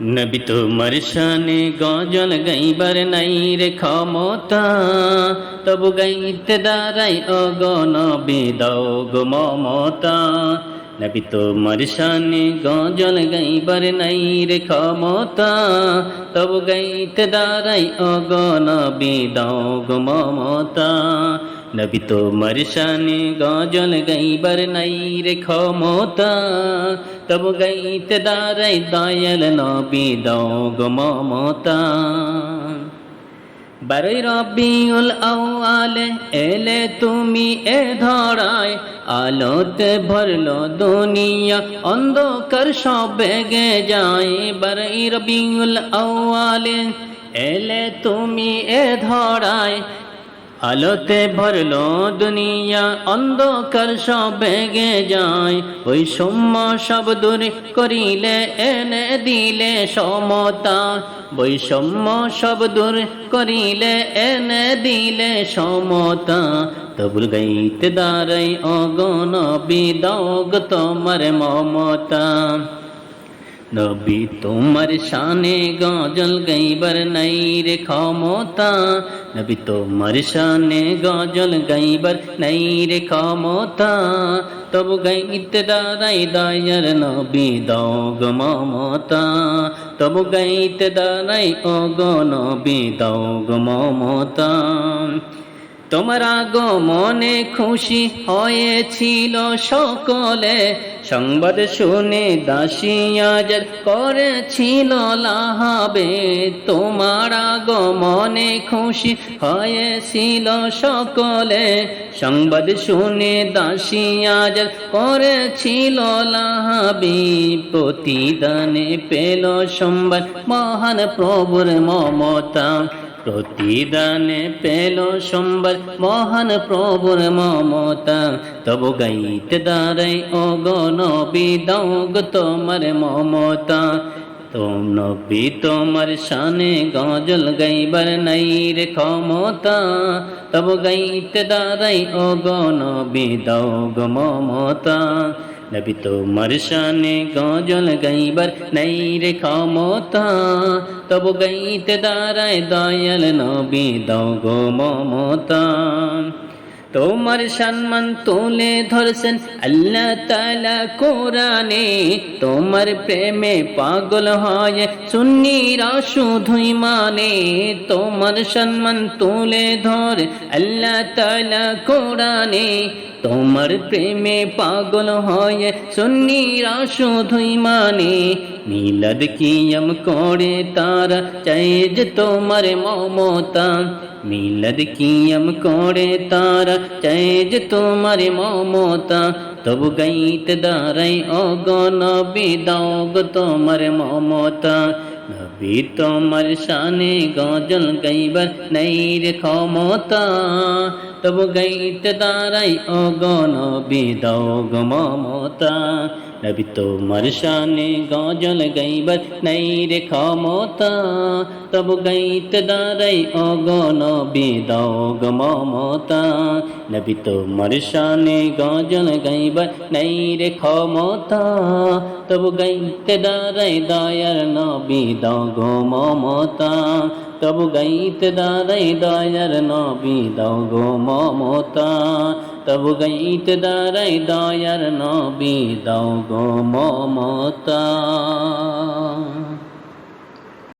নবী তোমার শানে গজল গাইবার নাই রে ক্ষমতা। তবু গাইতে দাঁড়াই অগণ বিদাও গো মমতা। নবী তোমার শানে গজল গাইবার নাই রে ক্ষমতা। তবু গাইতে দাঁড়াই অগণ বিদাও গো মমতা। নবী তোমার শানে গজল গাইবার নাই রে ক্ষমতা। তব গাইতে দাঁড়াই দয়াল নবী দাও গো মমতা। বারই রবিউল আউয়ালে এলে তুমি এ ধরায়, আলোতে ভরলো দুনিয়া অন্ধকার সব বেগে যায়। বারই রবিউল আউয়ালে এলে তুমি এ ধরায় আলোতে ভরলো দুনিয়া, অন্ধকার সব বেগে যায়। ওই সৌম্য সব দূর করিলে, এনে দিলে সমতা। বৈষম্য সব দূর করিলে, এনে দিলে সমতা। তবুল গাইতে দাঁড়াই অগণ বিদগ তোমার মমতা। নবী, তোমার শানে গজল গাইবার নাই রে ক্ষমতা। নবী তোমার শানে গজল গাইবার নাই রে ক্ষমতা। তবু গাইতে দাঁড়াই দয়ার নবী দাও গো মমতা। তবু গাইতে দাঁড়াই ও গো নবী দাও গো মমতা। তোমার মনে খুশি হয়েছিল সকলে। সংবাদ শুনে দাসী দাসিয়াজ করেছিল লাহাবে। তোমার মনে খুশি হয়েছিল সকলে। সংবাদ শুনে দাসিয়াজ করেছিল লাহাবি। প্রতিদানে পেল সম্বাদ মহান প্রভুর মমতা। প্রতিদানে পেল সম্বর মহান প্রভুর মমতা। তব গাইতে দাঁড়াই অগণ বিদৌগ তোমার মমতা। তোম নবী, তোমার শানে গজল গাইবার নাই রে ক্ষমতা। তব গাইতে দাঁড়াই অগণ বিদৌগ মমতা। নবী তোমার শানে গজল গাইবার নাই রে ক্ষমতা। তব গাইতে দাঁড়ায় দয়াল নবী দাও গো মমতা। তোমার সম্মান তুলে ধরছেন আল্লাহ তালা কোরআনে। তোমার প্রেমে পাগল হয় সুন্নিরা শুধুই মানে। তোমার সম্মান তুলে ধর আল্লাহ তালা কোরআনে। তোমার প্রেমে পাগল হয় সুন্নিরা শুধুই মানে মিলাদ কিয়ম করে তারা চাই যে তোমার মমতা। মিলাদ কিয়ম করে তারা চাই যে তোমার মমতা। তবু গাইতে দাঁড়াই অগণ বিদাগ তোমার মমতা। নবী তোমার শানে গজল গাইবার নাই রে ক্ষমতা। তবু গাইতে দাঁড়াই অগণ বিদ মমতা। নবী তোমার শানে গজল গাইবার নাই রে ক্ষমতা তবু গাইতে দাঁড়াই অগণ বিদাগ মমতা নবী তোমার শানে গজল গাইবার নাই রে ক্ষমতা তবু গাইতে দাঁড়াই দয়ার নবী দাগ মমতা তবু গাইতে দাঁড়াই দয়ার নবী দাগ মমতা তবু গাইতে দাঁড়াই দয়ার নবী দাও গো মমতা